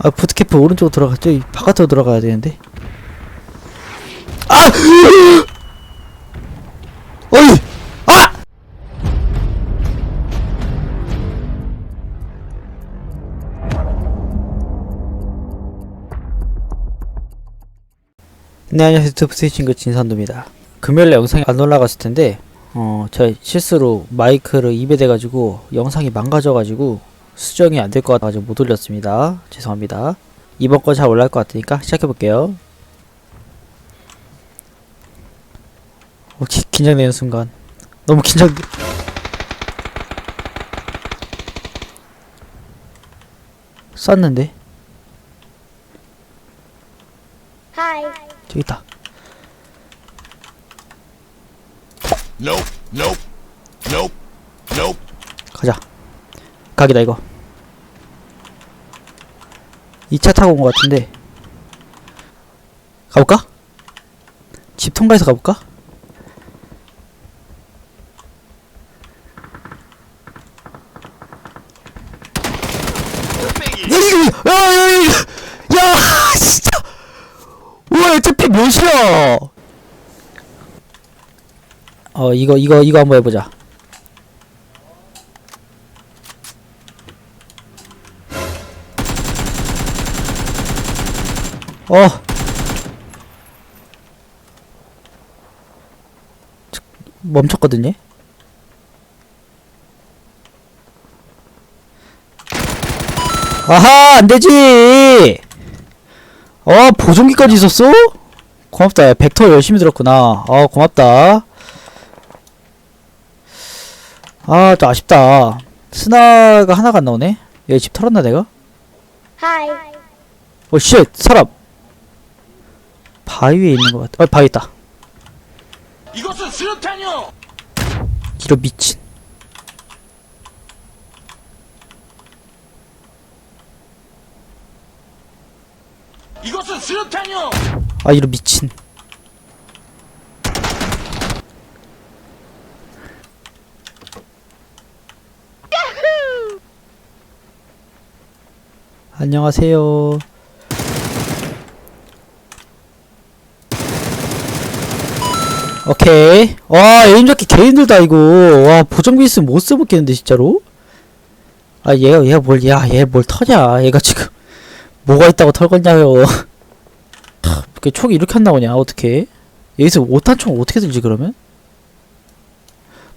아 부트캠프 오른쪽으로 들어갔죠? 이 바깥으로 들어가야 되는데 아! 어이! 아! 네 안녕하세요 유튜브 스위칭그 진산도입니다 금요일에 영상이 안 올라갔을 텐데 어, 저 실수로 마이크를 입에 대가지고 영상이 망가져가지고 수정이 안 될 것 같아가지고 못 올렸습니다. 죄송합니다. 이번 거 잘 올라갈 것 같으니까 시작해볼게요. 어, 기, 긴장되는 순간. 너무 긴장, 쐈는데? Hi. 저기 있다. Nope, nope, nope. 가자. 각이다 이거. 2차 타고 온 것 같은데. 가볼까? 집 통과해서 가볼까? 야, 야, 야, 야, 야, 진짜. 와, 어차피 몇이야? 어, 이거, 이거, 이거 한번 해보자. 어. 저- 멈췄거든요. 아하, 안 되지. 어, 보정기까지 있었어? 고맙다. 야, 벡터 열심히 들었구나. 어, 고맙다. 아, 좀 아쉽다. 스나가 하나가 안 나오네. 얘 집 털었나 내가? Hi. 어, 쉣! 사람! 바위 위에 있는 것 같아. 어, 바위 있다. 이것은 수류탄이요. 이런 미친. 이것은 수류탄이요. 아, 이런 미친. 안녕하세요. 오케이. 와, 에임 잡기 개 힘들다, 이거. 와, 보정기 있으면 못 써먹겠는데, 진짜로? 아, 얘가, 얘가 뭘, 야, 얘 뭘 터냐. 얘가 지금, 뭐가 있다고 털겠냐요. 그 총이 이렇게 안 나오냐, 어떻게? 여기서 5탄 총 어떻게 들지, 그러면?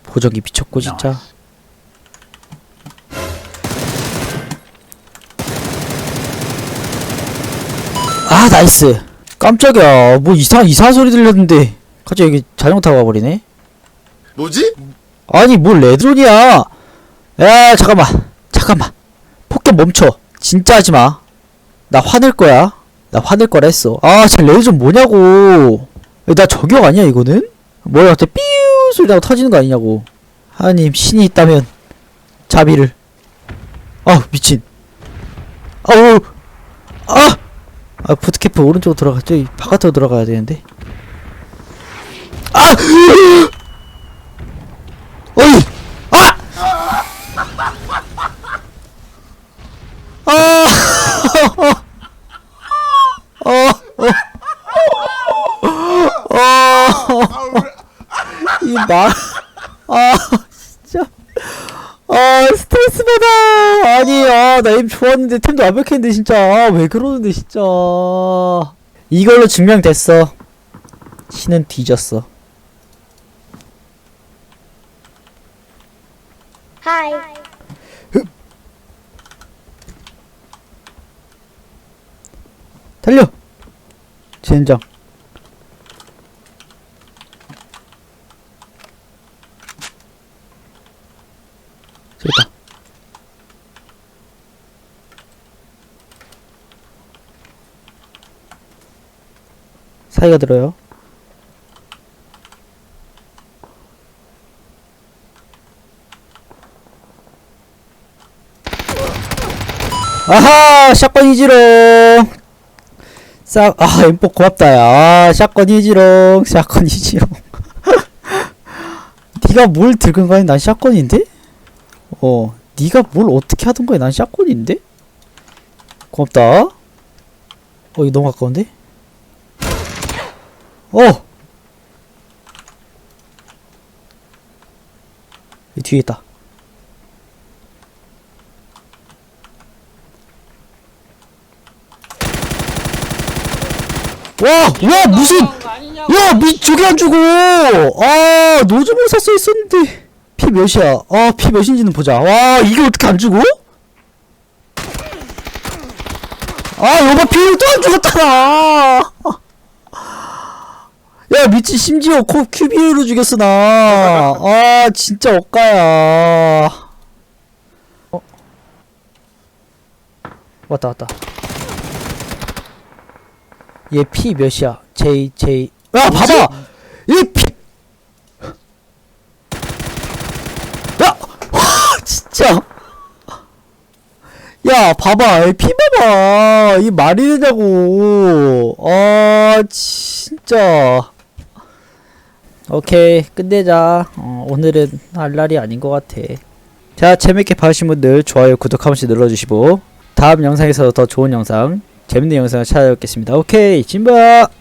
보정기 미쳤고, 진짜. 아, 나이스. 깜짝이야. 뭐 이상, 이상한 소리 들렸는데. 갑자기 여기 자전거 타고 가버리네. 뭐지? 아니 뭘 레드론이야? 야 잠깐만. 잠깐만. 폭격 멈춰. 진짜 하지마. 나 화낼 거야. 나 화낼 거라 했어. 아쟤 레드존 뭐냐고. 야, 나 저격 아니야 이거는? 뭐야 갑자기 삐우 소리 나고 터지는 거 아니냐고. 하나님 신이 있다면. 자비를. 아 미친. 아우. 아! 아 부트캠프 오른쪽으로 들어갔죠? 이 바깥으로 들어가야 되는데 아! 어이! 아! 아! 어, 어, 어, 이 말, 아, 진짜. 아, 스트레스 받아. 아니, 아, 나임 좋았는데, 템도 완벽했는데, 진짜. 아, 왜 그러는데, 진짜. 이걸로 증명됐어. 신은 뒤졌어. Hi. 달려! 젠장. 저기 있다. 사이가 들어요. 아하! 샷건 이지롱! 싹, 아, 엠포 고맙다, 야. 아, 샷건 이지롱, 샷건 이지롱. 니가 뭘 들건 거야? 난 샷건인데? 어, 니가 뭘 어떻게 하던 거야? 난 샷건인데? 고맙다. 어, 이거 너무 가까운데? 어! 이 뒤에 있다. 와! 와! 무슨! 야! 미, 저게 안 죽어! 아, 노즈몰사 써 있었는데. 피 몇이야? 아, 피 몇인지는 보자. 와, 이게 어떻게 안 죽어? 아, 여봐, 피를 또안 죽었잖아! 야, 미친, 심지어 코 큐비로 죽였어, 나. 아, 진짜 억가야. 어? 왔다, 왔다. 얘피 몇이야? J, J. 야, 봐봐! 얘 피! 야! 와, 진짜! 야, 봐봐. 얘피 봐봐. 이 말이 되냐고. 아, 진짜. 오케이, 끝내자. 어, 오늘은 할 날이 아닌 것 같아. 자, 재밌게 봐주신 분들 좋아요, 구독 한 번씩 눌러주시고 다음 영상에서 더 좋은 영상, 재밌는 영상을 찾아뵙겠습니다. 오케이, 진바!